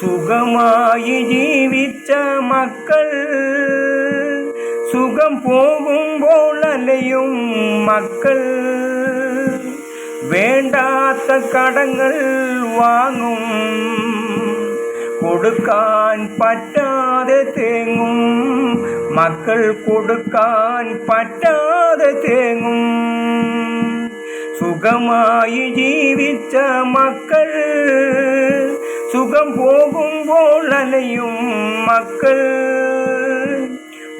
സുഖമായി ജീവിച്ച മക്കൾ സുഖം പോകുമ്പോൾ അലയും മക്കൾ. വേണ്ടാത്ത കടങ്ങൾ വാങ്ങും കൊടുക്കാൻ പറ്റാതെ തേങ്ങും. മക്കൾ കൊടുക്കാൻ പറ്റാതെ തേങ്ങും. സുഖമായി ജീവിച്ച മക്കൾ പോകുമ്പോൾ അലയും മക്കൾ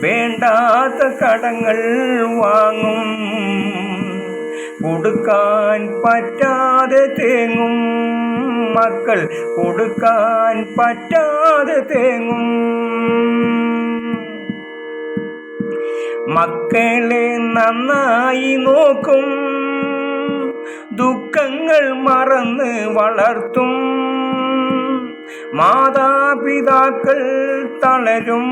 വേണ്ടാത്ത കടങ്ങൾ വാങ്ങും. കൊടുക്കാൻ പറ്റാതെ തേങ്ങും. മക്കൾ കൊടുക്കാൻ പറ്റാതെ തേങ്ങും. മക്കളെ നന്നായി നോക്കും. ദുഃഖങ്ങൾ മറന്ന് വളർത്തും. മാതാപിതാക്കൾ തളരും.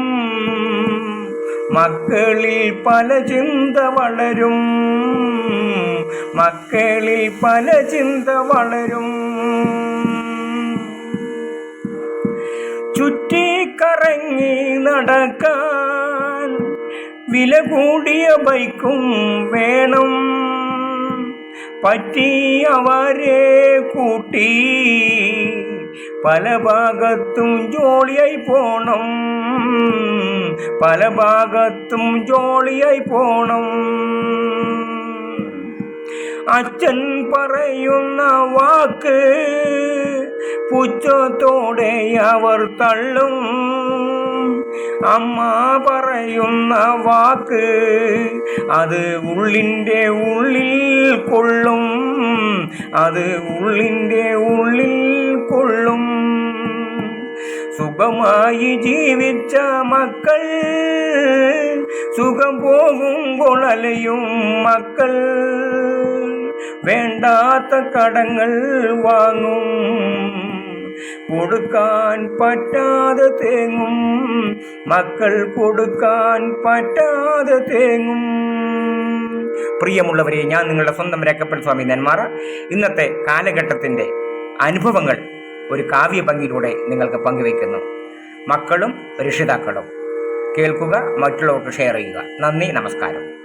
മക്കളിൽ പല ചിന്ത വളരും. മക്കളിൽ പല ചിന്ത വളരും. ചുറ്റിക്കറങ്ങി നടക്കാൻ വില കൂടിയ ബൈക്കും വേണം. പറ്റിയവരെ കൂട്ടി പല ഭാഗത്തും ജോളിയായി പോണം പല ഭാഗത്തും ജോളിയായി പോണം അച്ഛൻ പറയുന്ന വാക്ക് പുച്ഛത്തോടെ അവർ തള്ളും അമ്മ പറയുന്ന വാക്ക് അത് ഉള്ളിൻ്റെ ഉള്ളിൽ കൊള്ളും അത് ഉള്ളിൻ്റെ ഉള്ളിൽ കൊള്ളും സുഖമായി ജീവിച്ച മക്കൾ. സുഖം പോകും അലയും മക്കൾ. വേണ്ടാത്ത കടങ്ങൾ വാങ്ങും. കൊടുക്കാൻ പറ്റാതെ തേങ്ങും. മക്കൾ കൊടുക്കാൻ പറ്റാതെ തേങ്ങും. പ്രിയമുള്ളവരെ ഞാൻ നിങ്ങളുടെ സ്വന്തം രേഖപ്പൻ സ്വാമി നെന്മാറ. ഇന്നത്തെ കാലഘട്ടത്തിന്റെ അനുഭവങ്ങൾ ഒരു കാവ്യ ഭംഗിയിലൂടെ നിങ്ങൾക്ക് പങ്കുവെക്കുന്നു മക്കളും രക്ഷിതാക്കളും. കേൾക്കുക മറ്റുള്ളവർക്ക് ഷെയർ ചെയ്യുക. നന്ദി നമസ്കാരം.